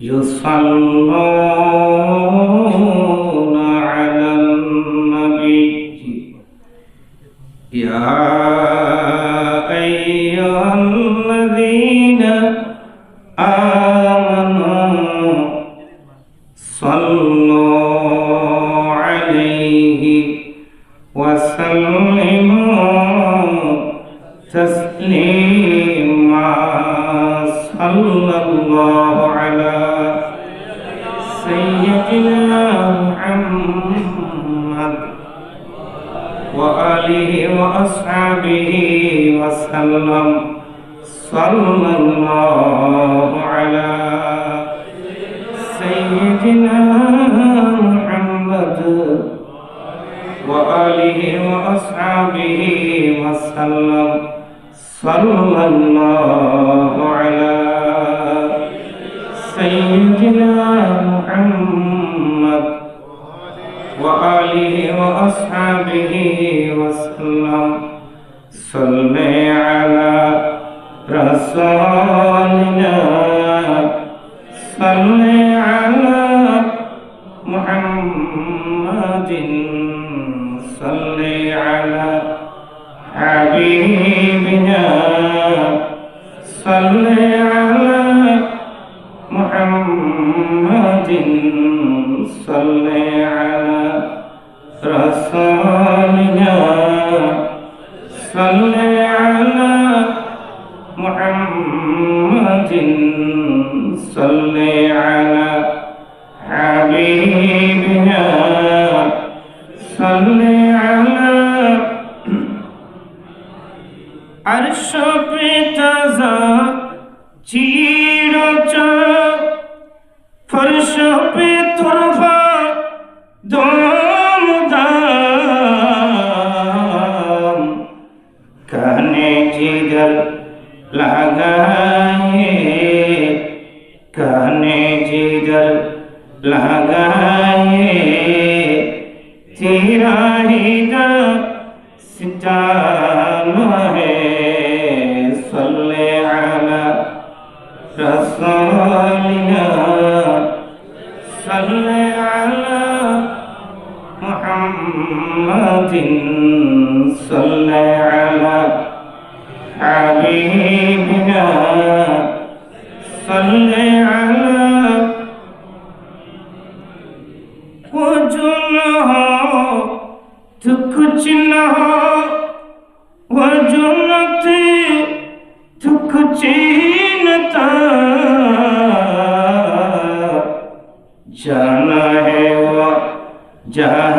يصلون سيدنا محمد وآله وأصحابه وسلم صلى الله على سيدنا محمد وآله وأصحابه وسلم صلى الله على سيدنا محمد وآله وأصحابه وسلم صل على رسولنا محمد صل على حبيبنا. صل على عرش पे la la तो कुछ न हो, वो जो न थे तो कुछ था। जाना है वो जहान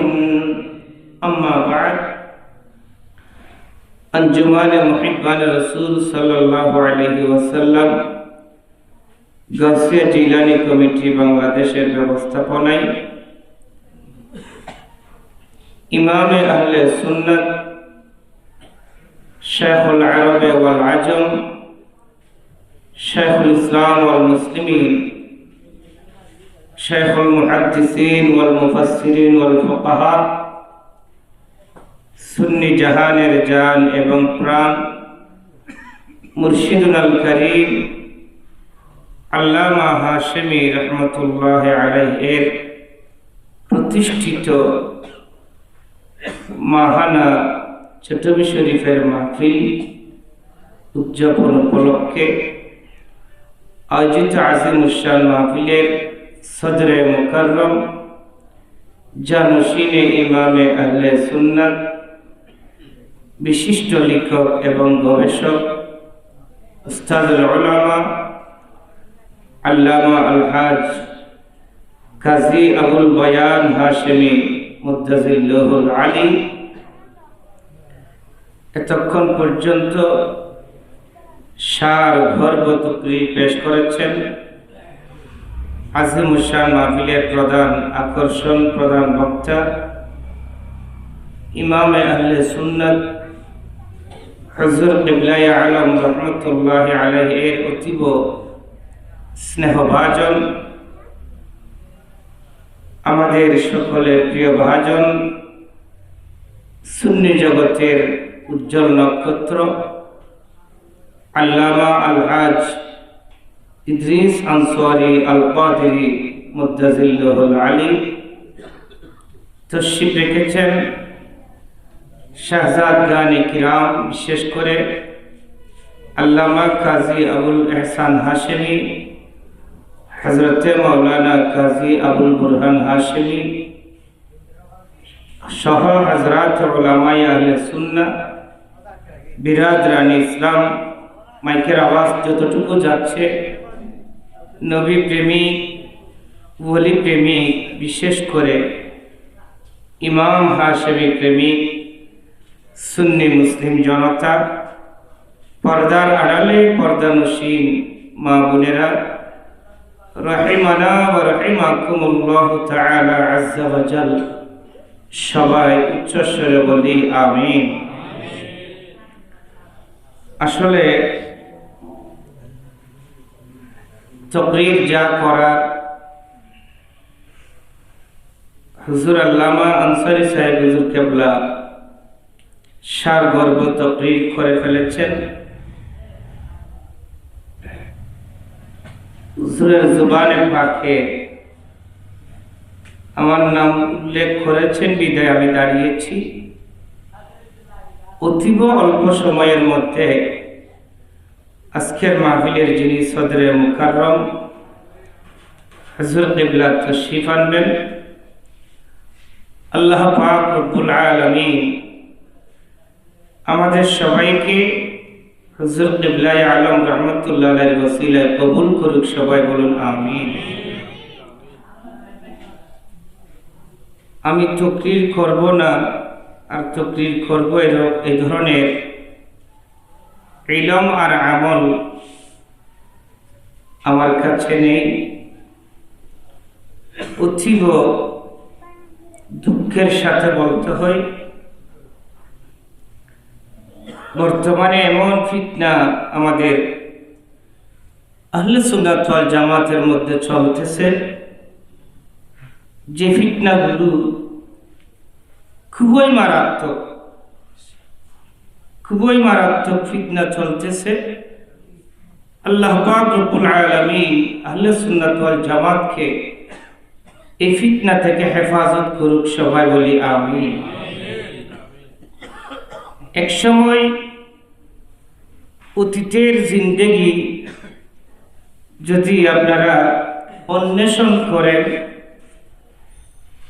محمد أما بعد أنجمان محبان الرسول صلى الله عليه وسلم গাছিয়া জিলানি কমিটি বাংলাদেশের ব্যবস্থাপনায় ইমামে আহলে সুন্নাত শেখুল আরবে ওয়াল আজম شيخ الإسلام والمسلمين شيخ المحدثين والمفسرين والفقهاء সুন্নি জাহানের জান এবং প্রাণ মুর্শিদুল আল করিম আল্লামা হাশেমি রহমতুল্লাহ আলাইহের প্রতিষ্ঠিত মাহানা চটবি শরীফের মাহফিল উদযাপন উপলক্ষে আয়োজিত আজিম উসান মাহফিলের সদরে মুকাররম জানসিনে ইমামে আহলে সুন্নাত বিশিষ্ট লেখক এবং গবেষক, উস্তাদুল উলামা, আল্লামা আলহাজ কাজী আবুল বয়ান হাশেমি মুদাজিল্লুল আলী। এতক্ষণ পর্যন্ত সার তুকরি পেশ করেছেন আজিম উসান মাহফিলের প্রধান আকর্ষণ প্রধান বক্তা, ইমামে আহলে সুন্নাত, হজর কিবলাই আলম রহমতুল্লাহ আলহের অতীব স্নেহভাজন, আমাদের সকলের প্রিয় ভাজন, সুন্নি জগতের উজ্জ্বল নক্ষত্র, আল্লামা আলহাজ ইদ্রিস আনসোয়ারি আল কাদেরি মুদাজিল্লুল আলী তশিফ রেখেছেন। শাহজাদ গানি কিরাম, বিশেষ করে আল্লামা কাজী আবুল এহসান হাশেমি হজরত মৌলানা কাজী আবুল বুরহান হাশেমি সহ হজরত ওলামাই আহলে সুন্না বিরাদরানি ইসলাম, মাইকের আওয়াজ যতটুকু যাচ্ছে নবী প্রেমিক, ওলি প্রেমিক, বিশেষ করে ইমাম হাশেমি প্রেমিক, সুন্নি মুসলিম জনতা, পর্দার আড়ালে পর্দানসীন মা বোনেরা সবাই উচ্চস্বরে বলি, আমিন। আসলে তকরির যা করার। হুজুর আল্লামা আনসারি সাহেব হুজুর কেবলা সার গর্ব তকরির করে ফেলেছেন। হুজুরের জুবানে পাখে আমার নাম উল্লেখ করেছেন, বিদায় আমি দাঁড়িয়েছি। অতীব অল্প সময়ের মধ্যে আজকের মাহফিলের যিনি সদরে মুকাররম হজরত ইবলা তশরিফ আনবেন। আল্লাহ পাক রব্বুল আলামিন আমাদের সবাইকে হজরত ইবলাই আলম রহমতুল্লাহ ওসিলায় কবুল করুক, সবাই বলুন আমিন। আমি তকরির করব না, আর তকরির করব এই ধরনের ইলম আর আমল আমার কাছে নেই। অতীব দুঃখের সাথে বলতে হয়, বর্তমানে এমন ফিতনা আমাদের আহলে জামাতের মধ্যে চলতেছে যে ফিতনাগুলো খুবই মারাত্মক। খুবই মারাত্মক ফিতনা চলতেছে। আল্লাহ পাক রব্বুল আলামিন আহলে সুন্নাত ওয়াল জামাতকে এই ফিতনা থেকে হেফাজত করুক সবাই বলি আমি এক সময় অতীতের জিন্দেগি যদি আপনারা অন্বেষণ করেন,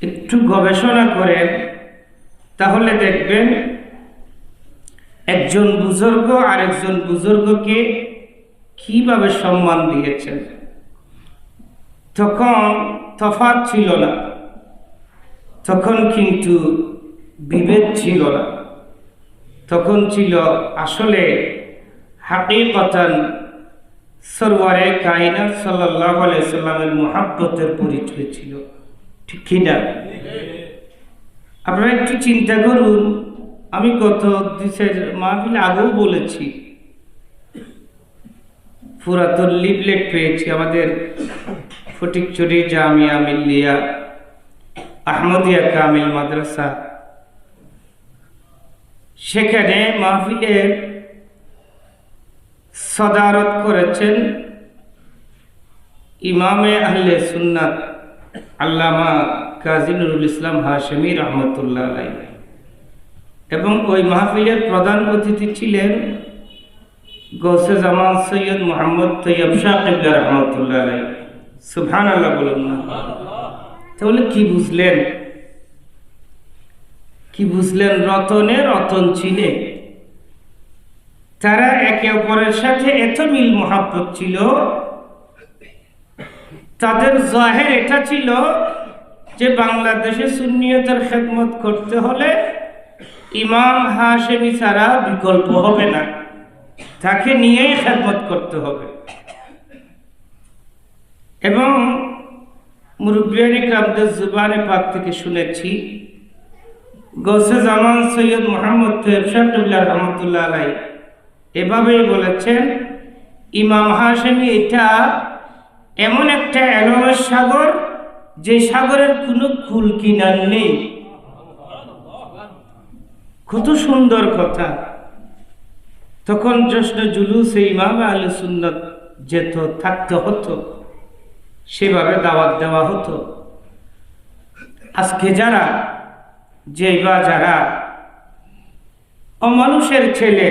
একটু গবেষণা করেন, তাহলে দেখবেন একজন বুজুর্গ আরেকজন বুজুর্গকে কীভাবে সম্মান দিয়েছেন? তখন তফাত ছিল না। তখন কিন্তু বিভেদ ছিল না। তখন ছিল আসলে হাকিকতান সরওয়ারে কায়নাত সাল্লাল্লাহু আলাইহি সাল্লামের মুহাব্বতের পরিচয় ছিল। ঠিক কি না? আপনারা একটু চিন্তা করুন আমি গত দিশের মাহফিলে আগেও বলেছি পুরাতন লিফলেট পেয়েছি আমাদের ফটিকচুরি জামিয়া মিল্লিয়া, আহমদিয়া কামিল মাদ্রাসা। সেখানে মাহফিলের সদারত করেছেন ইমামে আহলে সুন্নাত আল্লামা কাজী নুরুল ইসলাম হাশেমি রহমতুল্লাহ আলাই এবং ওই মাহফিলের প্রধান অতিথি ছিলেন গৌসে জামান সৈয়দ মোহাম্মদ তৈয়ব শাহ রহমতুল্লাহ আলাই সুবহান আল্লাহ বলুন না। তাহলে কি বুঝলেন? কি বুঝলেন রতনে রতন ছিলে? তারা একে অপরের সাথে এত মিল মহাব্বত ছিল। তাদের জাহের এটা ছিল যে বাংলাদেশে সুন্নিয়তের খেদমত করতে হলে ইমাম হাশেমি ছাড়া বিকল্প হবে না। তাকে নিয়েই খেদমত করতে হবে। এবং মুরব্বিয়ানি কামদের জুবানে পাক থেকে শুনেছি, গৌসে জামান সৈয়দ মোহাম্মদ তৈব রহমতুল্লাহ আলাই এভাবেই বলেছেন, ইমাম হাশেমি এটা এমন একটা এলমের সাগর যে সাগরের কোনো কুল কিনার নেই। কত সুন্দর কথা। তখন জশ্ন জুলুস ইমাম আল সুন্নত যেত, থাকতে হতো, সেভাবে দাওয়াত দেওয়া হতো। আজকে যারা যে বা যারা, অমানুষের ছেলে,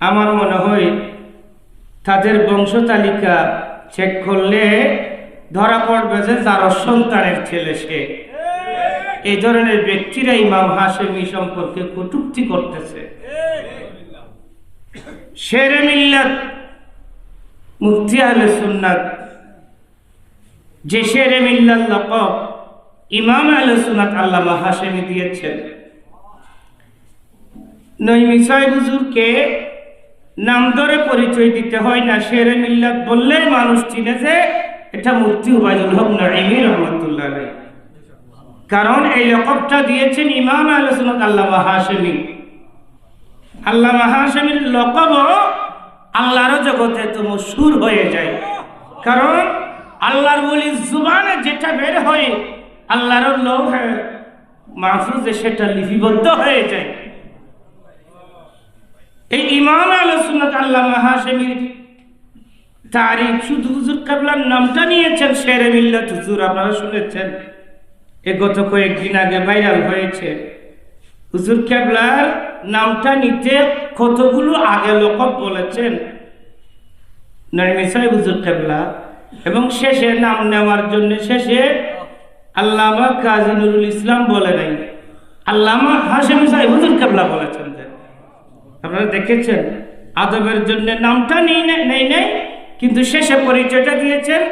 আমার মনে হয় তাদের বংশ তালিকা চেক করলে ধরা পড়বে যে যার সন্তানের ছেলে সে। এই ধরনের ব্যক্তিরা ইমাম হাসেমি সম্পর্কে কটুক্তি করতেছে। শেরে মিল্লাত মুফতি আহলে সুন্নাত, যে শেরে মিল্লাত লকব ইমাম আহলে সুন্নাত আল্লামা হাসেমি দিয়েছেন। হুজুরকে নাম ধরে পরিচয় দিতে হয় না, শেরে মিল্লাত বললে মানুষ চিনে যে এটা মুফতি উবায়দুল হক নাইমি রহমতুল্লাহ কারণ এই লকবটা দিয়েছেন ইমাম আহলে সুন্নাত আল্লামা হাসেমি আল্লাহ হাসেমির লকব আল্লাহর জগতে তো মশুর হয়ে যায়। কারণ আল্লাহর বলি জুবানে যেটা বের হয়, আল্লাহর লোক মাহফুজে সেটা লিপিবদ্ধ হয়ে যায়। এই ইমাম আলোচনাত আল্লাহ হাসেমির তারিখ, শুধু হুজুর কাবলার নামটা নিয়েছেন, শেরে মিল্লাত হুজুর, আপনারা শুনেছেন। এ গত কয়েকদিন আগে ভাইরাল হয়েছে। হুজুর কেবলার নামটা নিতে কতগুলো আগে লোকক বলেছেন? নরমিসাই হুজুর কেবলা। এবং শেষে নাম নেওয়ার জন্য শেষে আল্লামা কাজী নুরুল ইসলাম বলে নাই। আল্লামা হাসেম সাহেব হুজুর কেবলা বলেছেন যে, আপনারা দেখেছেন? আদবের জন্য নামটা নেই নেই নেই, কিন্তু শেষে পরিচয়টা দিয়েছেন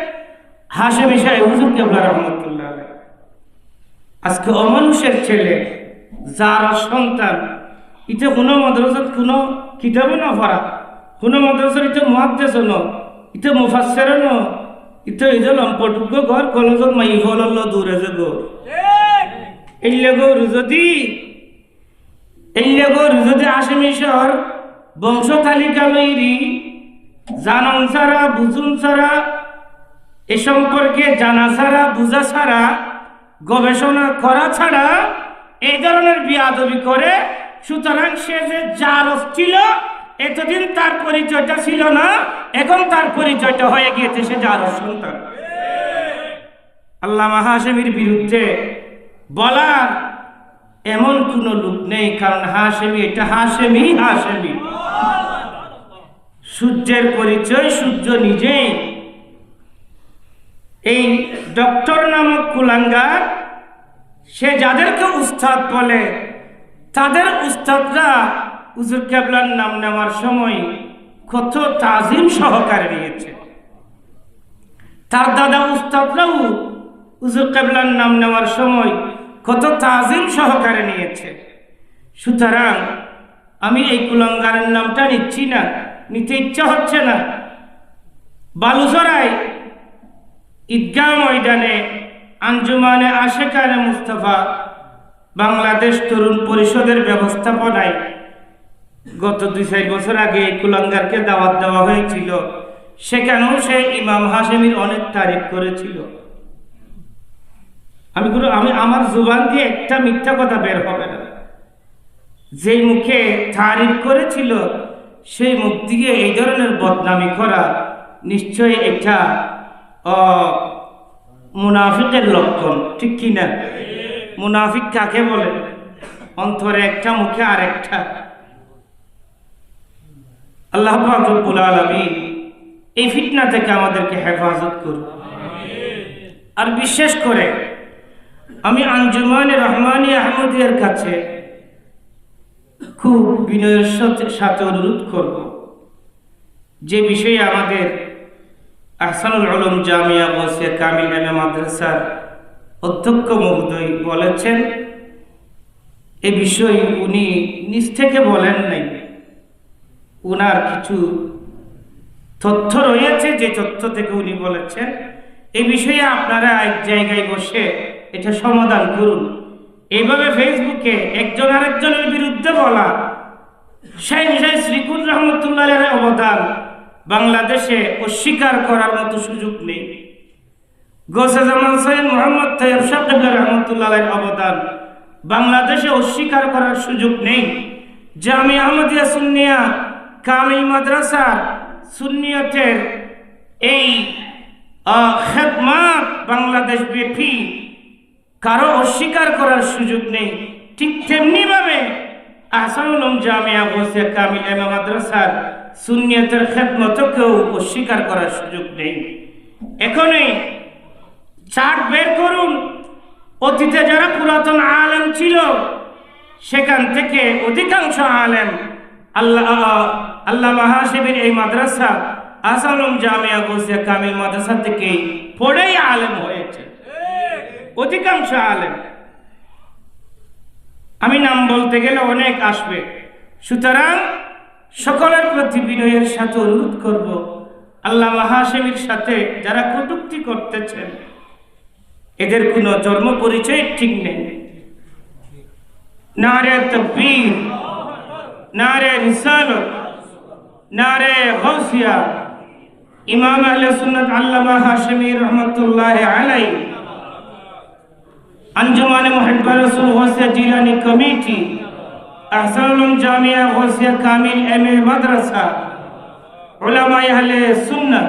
হাসেম সাহেব হুজুর কেবলা আলাইহি। আজকে অমানুষের ছেলে, যার সন্তান ইতে কোনো মাদ্রাসাত কোনো কিতাবে না পড়া, কোনো মাদ্রাসার ইতে মহাদ্দেশ ন ইতে মুফাসের ন ইতে ইতে লম্পটুক ঘর কলেজত মাই হল দূরে যে গো এলে গৌর যদি এলে গৌর যদি আসামি শহর বংশ তালিকা লইরি জানন ছাড়া বুঝুন ছাড়া এ সম্পর্কে জানা ছাড়া বুঝা ছাড়া গবেষণা করা ছাড়া এই ধরনের বিয়াদবি করে। সুতরাং সে যে যার ছিল, এতদিন তার পরিচয়টা ছিল না, এখন তার পরিচয়টা হয়ে গিয়েছে সে যার সন্তান। আল্লাহ হাসেমির বিরুদ্ধে বলার এমন কোনো লোক নেই, কারণ হাসেমি এটা হাসেমি হাসেমি। সূর্যের পরিচয় সূর্য নিজেই এই ডক্টর নামক কুলাঙ্গার, সে যাদেরকে উস্তাদ বলে, তাদের উস্তাদরা উজুর কেবলার নাম নেওয়ার সময় কত তাজিম সহকারে নিয়েছে। তার দাদা উস্তাদরাও উজুর কেবলার নাম নেওয়ার সময় কত তাজিম সহকারে নিয়েছে। সুতরাং আমি এই কুলঙ্গারের নামটা নিচ্ছি না, নিতে ইচ্ছা হচ্ছে না। বালুচরায় ঈদগাহ ময়দানে আঞ্জুমানে আশেকানে মুস্তফা বাংলাদেশ তরুণ পরিষদের ব্যবস্থাপনায় গত দুই চার বছর আগে কুলাঙ্গারকে দাওয়াত দেওয়া হয়েছিল। সেখানেও সে ইমাম হাসেমির অনেক তারিফ করেছিল। আমি কোনো আমি আমার জুবান দিয়ে একটা মিথ্যা কথা বের হবে না। যে মুখে তারিফ করেছিল, সেই মুখ দিয়ে এই ধরনের বদনামি করা নিশ্চয়ই এটা মুনাফিকের লক্ষণ, ঠিক কি না? মুনাফিক কাকে বলে? অন্তরে একটা, মুখে আরেকটা। আল্লাহ রব্বুল আলামিন এই ফিতনা থেকে আমাদেরকে হেফাজত করুন। আর বিশেষ করে, আমি আঞ্জুমান রহমানী আহমদিয়ার কাছে খুব বিনয়ের সাথে অনুরোধ করব যে বিষয়ে আমাদের আহসানুল আলম জামিয়া বসে কামিল এম মাদ্রাসার অধ্যক্ষ মহোদয় বলেছেন, এ বিষয়ে উনি নিজ থেকে বলেন নাই। উনার কিছু তথ্য রয়েছে যে তথ্য থেকে উনি বলেছেন এই বিষয়ে আপনারা এক জায়গায় বসে এটা সমাধান করুন। এইভাবে ফেসবুকে একজন আরেকজনের বিরুদ্ধে বলা শাহ শাহ শ্রীকুর রহমতুল্লাহের অবদান বাংলাদেশে অস্বীকার করার মতো সুযোগ নেই। গোসে জামান সৈয়দ মোহাম্মদ তৈয়ব সাকিব রহমতুল্লাহের অবদান। বাংলাদেশে অস্বীকার করার সুযোগ নেই। জামি আহমদিয়া সুন্নিয়া কামিল মাদ্রাসা সুন্নিয়তের এই খেদমাত বাংলাদেশ ব্যাপী কারও অস্বীকার করার সুযোগ নেই। ঠিক তেমনি ভাবে আহসানুলম জামিয়া বসে কামিল এমা মাদ্রাসার সুন্নিয়তের খেদমতকেও অস্বীকার করার সুযোগ নেই। এখনই চার্ট বের করুন। অতীতে যারা পুরাতন আলেম ছিল, সেখান থেকে অধিকাংশ আলেম আল্লাহ আল্লাহ মাহাসিবির এই মাদ্রাসা আসালম জামিয়া গোসিয়া কামিল মাদ্রাসা থেকে পড়েই আলেম হয়েছে। অধিকাংশ আলেম। আমি নাম বলতে গেলে অনেক আসবে। সুতরাং সকলের প্রতি বিনয়ের সাথে অনুরোধ করব, আল্লাহ মাহাসেমির সাথে যারা কটুক্তি করতেছেন, এদের কোনো জন্ম পরিচয় ঠিক নেই। নারে তকবীর, নারে রিসালত, নারে গৌসিয়া ইমাম আহলে সুন্নাত আল্লামা হাশেমি রহমতুল্লাহ আলাই Anjuman Muhibba Rasul Gausia Jilani committee Ahsanul Jamia Hosia Kamil M A Madrasa Olamai Ahle Sunnat